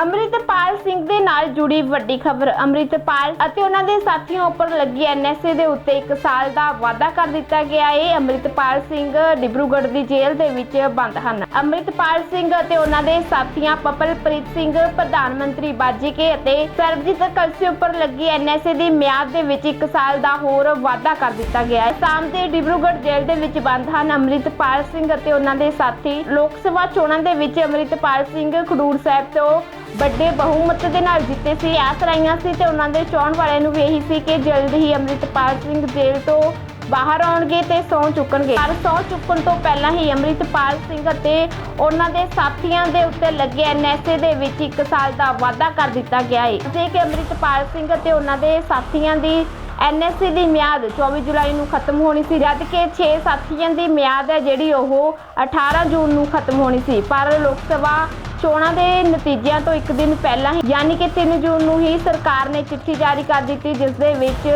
ਅੰਮ੍ਰਿਤਪਾਲ ਸਿੰਘ ਦੇ ਨਾਲ ਜੁੜੀ ਵੱਡੀ ਖਬਰ। ਅੰਮ੍ਰਿਤਪਾਲ ਅਤੇ ਉਹਨਾਂ ਦੇ ਸਾਥੀਆਂ ਉੱਪਰ ਲੱਗੀ ਐਨਐਸਏ ਦੇ ਉੱਤੇ 1 ਸਾਲ ਦਾ ਵਾਅਦਾ ਕਰ ਦਿੱਤਾ ਗਿਆ। ਹੈ ਅੰਮ੍ਰਿਤਪਾਲ ਸਿੰਘ ਡਿਬਰੂਗੜ੍ਹ ਦੀ ਜੇਲ੍ਹ ਦੇ ਵਿੱਚ ਬੰਦ ਹਨ। ਅੰਮ੍ਰਿਤਪਾਲ ਸਿੰਘ ਅਤੇ ਉਹਨਾਂ ਦੇ ਸਾਥੀਆਂ ਪਪਲਪ੍ਰੀਤ ਸਿੰਘ, ਪ੍ਰਧਾਨ ਮੰਤਰੀ ਬਾਜੀਕੇ ਅਤੇ ਸਰਬਜੀਤ ਕਲਸੀ ਉੱਪਰ ਲੱਗੀ ਐਨਐਸਏ ਦੀ ਮਿਆਦ ਦੇ ਵਿੱਚ 1 ਸਾਲ ਦਾ ਹੋਰ ਵਾਅਦਾ ਕਰ ਦਿੱਤਾ ਗਿਆ। ਹੈ ਸ਼ਾਮ ਦੇ ਡਿਬਰੂਗੜ੍ਹ ਜੇਲ੍ਹ ਦੇ ਵਿੱਚ ਬੰਦ ਹਨ ਅੰਮ੍ਰਿਤਪਾਲ ਸਿੰਘ ਅਤੇ ਉਹਨਾਂ ਦੇ ਸਾਥੀ। ਲੋਕ ਸਭਾ ਚੋਣਾਂ ਦੇ ਵਿੱਚ ਅੰਮ੍ਰਿਤਪਾਲ ਸਿੰਘ ਖਡੂਰ ਸਾਹਿਬ ਤੋਂ ਵੱਡੇ ਬਹੁਮਤ ਦੇ ਨਾਲ ਜਿੱਤੇ ਸੀ, ਆਸ ਰਾਈਆਂ ਸੀ ਤੇ ਉਹਨਾਂ ਦੇ ਚੋਣ ਵਾਲਿਆਂ ਨੂੰ ਵੀ ਇਹੀ ਸੀ ਕਿ ਜਲਦ ਹੀ ਅੰਮ੍ਰਿਤਪਾਲ ਸਿੰਘ ਜੇਲ੍ਹ ਤੋਂ ਬਾਹਰ ਆਉਣਗੇ ਤੇ ਸਹੁੰ ਚੁੱਕਣਗੇ। ਪਰ ਸਹੁੰ ਚੁੱਕਣ ਤੋਂ ਪਹਿਲਾਂ ਹੀ ਅੰਮ੍ਰਿਤਪਾਲ ਸਿੰਘ ਅਤੇ ਉਹਨਾਂ ਦੇ ਸਾਥੀਆਂ ਦੇ ਉੱਤੇ ਲੱਗੇ ਐਨਐਸਏ ਦੇ ਵਿੱਚ 1 ਸਾਲ ਦਾ ਵਾਅਦਾ ਕਰ ਦਿੱਤਾ ਗਿਆ ਹੈ ਜੇ ਕਿ ਅੰਮ੍ਰਿਤਪਾਲ ਸਿੰਘ ਅਤੇ ਉਹਨਾਂ ਦੇ ਸਾਥੀਆਂ ਦੀ ਐਨਐਸਏ ਦੀ ਮਿਆਦ 24 ਜੁਲਾਈ ਨੂੰ ਖਤਮ ਹੋਣੀ ਸੀ, ਜਦ ਕਿ 6 ਸਾਥੀਆਂ ਦੀ ਮਿਆਦ ਹੈ ਜਿਹੜੀ ਉਹ 18 ਜੂਨ ਨੂੰ ਖਤਮ ਹੋਣੀ ਸੀ। ਪਰ ਲੋਕ ਸਭਾ ਚੋਣਾਂ ਦੇ ਨਤੀਜਿਆਂ ਤੋਂ ਇੱਕ ਦਿਨ ਪਹਿਲਾਂ ਹੀ, ਯਾਨੀ ਕਿ 3 ਜੂਨ ਨੂੰ ਹੀ ਸਰਕਾਰ ਨੇ ਚਿੱਠੀ ਜਾਰੀ ਕਰ ਦਿੱਤੀ, ਜਿਸ ਦੇ ਵਿੱਚ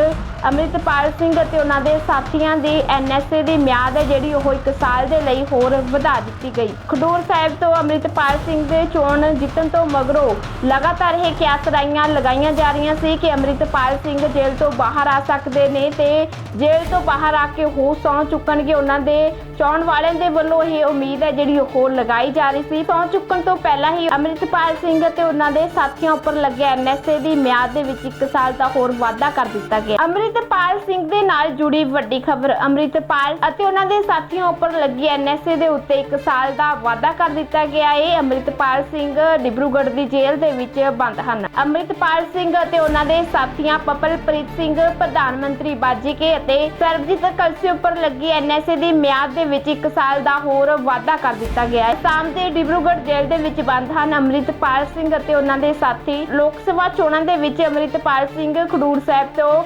ਅੰਮ੍ਰਿਤਪਾਲ ਸਿੰਘ ਅਤੇ ਉਹਨਾਂ ਦੇ ਸਾਥੀਆਂ ਦੀ ਐਨਐਸਏ ਦੀ ਮਿਆਦ ਹੈ, ਜਿਹੜੀ ਉਹ 1 ਸਾਲ ਦੇ ਲਈ ਹੋਰ ਵਧਾ ਦਿੱਤੀ ਗਈ। ਖਡੂਰ ਸਾਹਿਬ ਤੋਂ ਅੰਮ੍ਰਿਤਪਾਲ ਸਿੰਘ ਦੇ ਚੋਣ ਜਿੱਤਣ ਤੋਂ ਮਗਰੋਂ ਲਗਾਤਾਰ ਇਹ ਕਿਆਸਰਾਈਆਂ ਲਗਾਈਆਂ ਜਾ ਰਹੀਆਂ ਸੀ ਕਿ ਅੰਮ੍ਰਿਤਪਾਲ ਸਿੰਘ ਜੇਲ੍ਹ ਤੋਂ ਬਾਹਰ ਆ ਸਕਦੇ ਨੇ ਤੇ ਜੇਲ੍ਹ ਤੋਂ ਬਾਹਰ ਆ ਕੇ ਹੋ ਸਹੁੰ ਚੁੱਕਣਗੇ। ਉਹਨਾਂ ਦੇ ਚੋਣ ਵਾਲਿਆਂ ਦੇ ਵੱਲੋਂ ਇਹ ਉਮੀਦ ਹੈ, ਜਿਹੜੀ ਉਹ ਲਗਾਈ ਜਾ ਰਹੀ ਸੀ। ਸਹੁੰ ਚੁੱਕਣ ਤੋਂ ਪਹਿਲਾਂ ਹੀ ਅੰਮ੍ਰਿਤਪਾਲ ਸਿੰਘ ਅਤੇ ਉਹਨਾਂ ਦੇ ਸਾਥੀਆਂ ਉੱਪਰ ਲੱਗਿਆ ਐਨਐਸਏ ਦੀ ਮਿਆਦ ਦੇ ਵਿੱਚ 1 ਸਾਲ ਦਾ ਹੋਰ ਵਾਅਦਾ ਕਰ ਦਿੱਤਾ ਗਿਆ। ਅੰਮ੍ਰਿਤਪਾਲ ਸਿੰਘ ਦੇ ਨਾਲ ਜੁੜੀ ਵੱਡੀ ਖਬਰ। ਅੰਮ੍ਰਿਤਪਾਲ ਅਤੇ ਉਹਨਾਂ ਦੇ ਸਾਥੀਆਂ ਉੱਪਰ ਲੱਗੀ ਐਨਐਸਏ ਦੇ ਉੱਤੇ 1 ਸਾਲ ਦਾ ਵਾਅਦਾ ਕਰ ਦਿੱਤਾ ਗਿਆ। ਹੈ ਅੰਮ੍ਰਿਤਪਾਲ ਸਿੰਘ ਡਿਬਰੂਗੜ੍ਹ ਦੀ ਜੇਲ੍ਹ ਦੇ ਵਿੱਚ ਬੰਦ ਹਨ। ਅੰਮ੍ਰਿਤਪਾਲ ਸਿੰਘ ਅਤੇ ਉਹਨਾਂ ਦੇ ਸਾਥੀਆਂ ਪਪਲਪ੍ਰੀਤ ਸਿੰਘ, ਪ੍ਰਧਾਨ ਮੰਤਰੀ ਬਾਜੀਕੇ ਅਤੇ ਸਰਬਜੀਤ ਕਲਸੀ ਉੱਪਰ ਲੱਗੀ ਐਨਐਸਏ ਦੀ ਮਿਆਦ ਦੇ ਵਿੱਚ 1 ਸਾਲ ਦਾ ਹੋਰ ਵਾਅਦਾ ਕਰ ਦਿੱਤਾ ਗਿਆ। ਹੈ ਸ਼ਾਮ ਦੇ ਡਿਬਰੂਗੜ੍ਹ ਜੇਲ੍ਹ ਦੇ ਵਿੱਚ ਬੰਦ ਹਨ ਅੰਮ੍ਰਿਤਪਾਲ ਸਿੰਘ ਅਤੇ ਉਹਨਾਂ ਦੇ ਸਾਥੀ। ਲੋਕ ਸਭਾ ਚੋਣਾਂ ਦੇ ਵਿੱਚ ਅੰਮ੍ਰਿਤਪਾਲ ਸਿੰਘ ਖਡੂਰ ਸਾਹਿਬ ਤੋਂ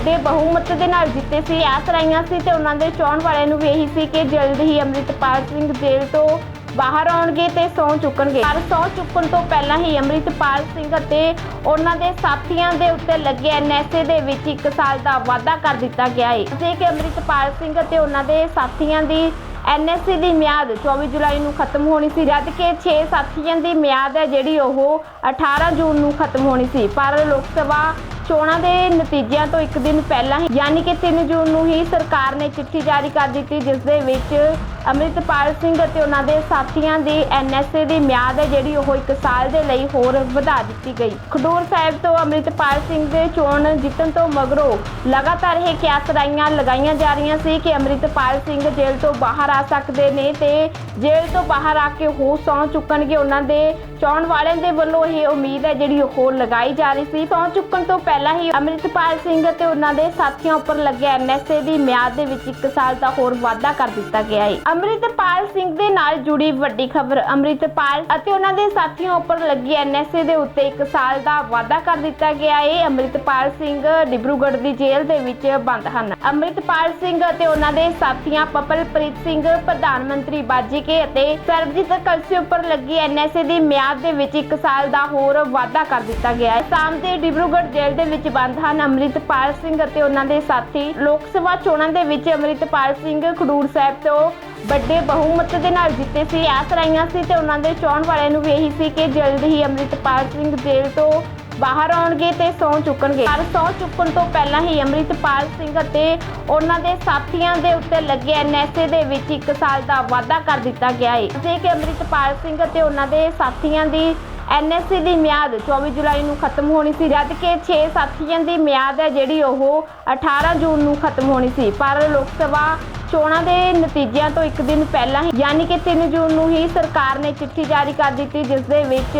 ਵੱਡੇ ਬਹੁਮਤ ਦੇ ਨਾਲ ਜਿੱਤੇ ਸੀ, ਆਸ ਰਾਈਆਂ ਸੀ ਤੇ ਉਹਨਾਂ ਦੇ ਚੋਣ ਵਾਲਿਆਂ ਨੂੰ ਵੀ ਇਹੀ ਸੀ ਕਿ ਜਲਦ ਹੀ ਅੰਮ੍ਰਿਤਪਾਲ ਸਿੰਘ ਜੇਲ੍ਹ ਤੋਂ ਬਾਹਰ ਆਉਣਗੇ ਤੇ ਸਹੁੰ ਚੁੱਕਣਗੇ। ਪਰ ਸਹੁੰ ਚੁੱਕਣ ਤੋਂ ਪਹਿਲਾਂ ਹੀ ਅੰਮ੍ਰਿਤਪਾਲ ਸਿੰਘ ਅਤੇ ਉਹਨਾਂ ਦੇ ਸਾਥੀਆਂ ਦੇ ਉੱਤੇ ਲੱਗੇ ਐਨਐਸਏ ਦੇ ਵਿੱਚ 1 ਸਾਲ ਦਾ ਵਾਅਦਾ ਕਰ ਦਿੱਤਾ ਗਿਆ ਹੈ ਜੇ ਕਿ ਅੰਮ੍ਰਿਤਪਾਲ ਸਿੰਘ ਅਤੇ ਉਹਨਾਂ ਦੇ ਸਾਥੀਆਂ ਦੀ ਐਨਐਸਏ ਦੀ ਮਿਆਦ 24 ਜੁਲਾਈ ਨੂੰ ਖਤਮ ਹੋਣੀ ਸੀ, ਜਦ ਕੇ 6 ਸਾਥੀਆਂ ਦੀ ਮਿਆਦ ਹੈ ਜਿਹੜੀ ਉਹ 18 ਜੂਨ ਨੂੰ ਖਤਮ ਹੋਣੀ ਸੀ। ਪਰ ਲੋਕ ਸਭਾ ਚੋਣਾਂ ਦੇ ਨਤੀਜਿਆਂ ਤੋਂ ਇੱਕ ਦਿਨ ਪਹਿਲਾਂ ਹੀ, ਯਾਨੀ ਕਿ 3 ਜੂਨ ਨੂੰ ਹੀ ਸਰਕਾਰ ਨੇ ਚਿੱਠੀ ਜਾਰੀ ਕਰ ਦਿੱਤੀ, ਜਿਸ ਦੇ ਵਿੱਚ ਅੰਮ੍ਰਿਤਪਾਲ ਸਿੰਘ ਅਤੇ ਉਹਨਾਂ ਦੇ ਸਾਥੀਆਂ ਦੀ ਐਨਐਸਏ ਦੀ ਮਿਆਦ ਹੈ, ਜਿਹੜੀ ਉਹ 1 ਸਾਲ ਦੇ ਲਈ ਹੋਰ ਵਧਾ ਦਿੱਤੀ ਗਈ। ਖਡੂਰ ਸਾਹਿਬ ਤੋਂ ਅੰਮ੍ਰਿਤਪਾਲ ਸਿੰਘ ਦੇ ਚੋਣ ਜਿੱਤਣ ਤੋਂ ਮਗਰੋਂ ਲਗਾਤਾਰ ਇਹ ਕਿਆਸਰਾਈਆਂ ਲਗਾਈਆਂ ਜਾ ਰਹੀਆਂ ਸੀ ਕਿ ਅੰਮ੍ਰਿਤਪਾਲ ਸਿੰਘ ਜੇਲ੍ਹ ਤੋਂ ਬਾਹਰ ਆ ਸਕਦੇ ਨੇ ਤੇ ਜੇਲ੍ਹ ਤੋਂ ਬਾਹਰ ਆ ਕੇ ਹੋ ਸਹੁੰ ਚੁੱਕਣਗੇ। ਉਹਨਾਂ ਦੇ ਚੋਣ ਵਾਲਿਆਂ ਦੇ ਵੱਲੋਂ ਇਹ ਉਮੀਦ ਹੈ, ਜਿਹੜੀ ਉਹ ਲਗਾਈ ਜਾ ਰਹੀ ਸੀ ਸਹੁੰ ਚੁੱਕਣ ਤੋਂ ਪਹਿਲਾਂ ਪਹਿਲਾਂ ਹੀ ਅੰਮ੍ਰਿਤਪਾਲ ਸਿੰਘ ਅਤੇ ਉਹਨਾਂ ਦੇ ਸਾਥੀਆਂ ਉੱਪਰ ਲੱਗਿਆ ਐਨਐਸਏ ਦੀ ਮਿਆਦ ਦੇ ਵਿੱਚ 1 ਸਾਲ ਦਾ ਹੋਰ ਵਾਅਦਾ ਕਰ ਦਿੱਤਾ ਗਿਆ ਹੈ। ਅੰਮ੍ਰਿਤਪਾਲ ਸਿੰਘ ਦੇ ਨਾਲ ਜੁੜੀ ਵੱਡੀ ਖਬਰ, ਅੰਮ੍ਰਿਤਪਾਲ ਅਤੇ ਉਹਨਾਂ ਦੇ ਸਾਥੀਆਂ ਉੱਪਰ ਲੱਗੀ ਐਨਐਸਏ ਦੇ ਉੱਤੇ 1 ਸਾਲ ਦਾ ਵਾਅਦਾ ਕਰ ਦਿੱਤਾ ਗਿਆ ਹੈ। ਅੰਮ੍ਰਿਤਪਾਲ ਸਿੰਘ ਡਿਬਰੂਗੜ੍ਹ ਦੀ ਜੇਲ੍ਹ ਦੇ ਵਿੱਚ ਬੰਦ ਹਨ। ਅੰਮ੍ਰਿਤਪਾਲ ਸਿੰਘ ਅਤੇ ਉਹਨਾਂ ਦੇ ਸਾਥੀਆਂ ਪਪਲਪ੍ਰੀਤ ਸਿੰਘ, ਪ੍ਰਧਾਨ ਮੰਤਰੀ ਬਾਜੀਕੇ ਅਤੇ ਸਰਬਜੀਤ ਕਲਸੀ ਉੱਪਰ ਲੱਗੀ ਐਨਐਸਏ ਦੀ ਮਿਆਦ ਦੇ ਵਿੱਚ 1 ਸਾਲ ਦਾ ਹੋਰ ਵਾਅਦਾ ਕਰ ਦਿੱਤਾ ਗਿਆ ਹੈ। ਸ਼ਾਮ ਦੇ ਡਿਬਰੂਗੜ੍ਹ ਜੇਲ੍ਹ ਦੇ ਵਿੱਚ ਬੰਦ ਹਨ ਅੰਮ੍ਰਿਤਪਾਲ ਸਿੰਘ ਅਤੇ ਉਹਨਾਂ ਦੇ ਸਾਥੀ। ਲੋਕ ਸਭਾ ਚੋਣਾਂ ਦੇ ਵਿੱਚ ਅੰਮ੍ਰਿਤਪਾਲ ਸਿੰਘ ਖਡੂਰ ਸਾਹਿਬ ਤੋਂ ਵੱਡੇ ਬਹੁਮਤ ਦੇ ਨਾਲ ਜਿੱਤੇ ਸੀ, ਆਸ ਰਾਈਆਂ ਸੀ ਤੇ ਉਹਨਾਂ ਦੇ ਚੋਣ ਵਾਲਿਆਂ ਨੂੰ ਵੀ ਇਹੀ ਸੀ ਕਿ ਜਲਦ ਹੀ ਅੰਮ੍ਰਿਤਪਾਲ ਸਿੰਘ ਜੇਲ੍ਹ ਤੋਂ ਬਾਹਰ ਆਉਣਗੇ ਤੇ ਸਹੁੰ ਚੁੱਕਣਗੇ। ਪਰ ਸਹੁੰ ਚੁੱਕਣ ਤੋਂ ਪਹਿਲਾਂ ਹੀ ਅੰਮ੍ਰਿਤਪਾਲ ਸਿੰਘ ਅਤੇ ਉਹਨਾਂ ਦੇ ਸਾਥੀਆਂ ਦੇ ਉੱਤੇ ਲੱਗੇ ਐਨਐਸਏ ਦੇ ਵਿੱਚ 1 ਸਾਲ ਦਾ ਵਾਅਦਾ ਕਰ ਦਿੱਤਾ ਗਿਆ ਹੈ ਜੇ ਕਿ ਅੰਮ੍ਰਿਤਪਾਲ ਸਿੰਘ ਅਤੇ ਉਹਨਾਂ ਦੇ ਸਾਥੀਆਂ ਦੀ ਐਨਐਸਏ ਦੀ ਮਿਆਦ 24 ਜੁਲਾਈ ਨੂੰ ਖਤਮ ਹੋਣੀ ਸੀ, ਜਦ ਕਿ 6 ਸਾਥੀਆਂ ਦੀ ਮਿਆਦ ਹੈ ਜਿਹੜੀ ਉਹ 18 ਜੂਨ ਨੂੰ ਖਤਮ ਹੋਣੀ ਸੀ। ਪਰ ਲੋਕ ਸਭਾ ਚੋਣਾਂ ਦੇ ਨਤੀਜਿਆਂ ਤੋਂ ਇੱਕ ਦਿਨ ਪਹਿਲਾਂ ਹੀ, ਯਾਨੀ ਕਿ 3 ਜੂਨ ਨੂੰ ਹੀ ਸਰਕਾਰ ਨੇ ਚਿੱਠੀ ਜਾਰੀ ਕਰ ਦਿੱਤੀ, ਜਿਸ ਦੇ ਵਿੱਚ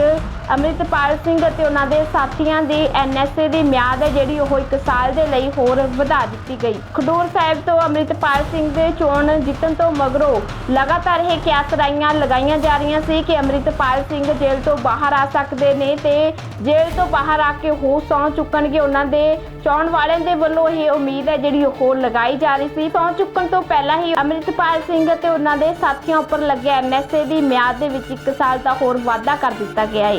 ਅੰਮ੍ਰਿਤਪਾਲ ਸਿੰਘ ਅਤੇ ਉਹਨਾਂ ਦੇ ਸਾਥੀਆਂ ਦੀ ਐਨਐਸਏ ਦੀ ਮਿਆਦ ਹੈ, ਜਿਹੜੀ ਉਹ 1 ਸਾਲ ਦੇ ਲਈ ਹੋਰ ਵਧਾ ਦਿੱਤੀ ਗਈ। ਖਡੂਰ ਸਾਹਿਬ ਤੋਂ ਅੰਮ੍ਰਿਤਪਾਲ ਸਿੰਘ ਦੇ ਚੋਣ ਜਿੱਤਣ ਤੋਂ ਮਗਰੋਂ ਲਗਾਤਾਰ ਇਹ ਕਿਆਸਰਾਈਆਂ ਲਗਾਈਆਂ ਜਾ ਰਹੀਆਂ ਸੀ ਕਿ ਅੰਮ੍ਰਿਤਪਾਲ ਸਿੰਘ ਜੇਲ੍ਹ ਤੋਂ ਬਾਹਰ ਆ ਸਕਦੇ ਨੇ ਤੇ ਜੇਲ੍ਹ ਤੋਂ ਬਾਹਰ ਆ ਕੇ ਹੋ ਸਹੁੰ ਚੁੱਕਣਗੇ। ਉਹਨਾਂ ਦੇ ਚੋਣ ਵਾਲਿਆਂ ਦੇ ਵੱਲੋਂ ਇਹ ਉਮੀਦ ਹੈ, ਜਿਹੜੀ ਉਹ ਲਗਾਈ ਜਾ ਰਹੀ ਸੀ। ਸਹੁੰ ਚੁੱਕਣ ਤੋਂ ਪਹਿਲਾਂ ਪਹਿਲਾਂ ਹੀ ਅੰਮ੍ਰਿਤਪਾਲ ਸਿੰਘ ਅਤੇ ਉਹਨਾਂ ਦੇ ਸਾਥੀਆਂ ਉੱਪਰ ਲੱਗਿਆ ਐਨਐਸਏ ਦੀ ਮਿਆਦ ਦੇ ਵਿੱਚ 1 ਸਾਲ ਦਾ ਹੋਰ ਵਾਧਾ ਕਰ ਦਿੱਤਾ ਗਿਆ ਹੈ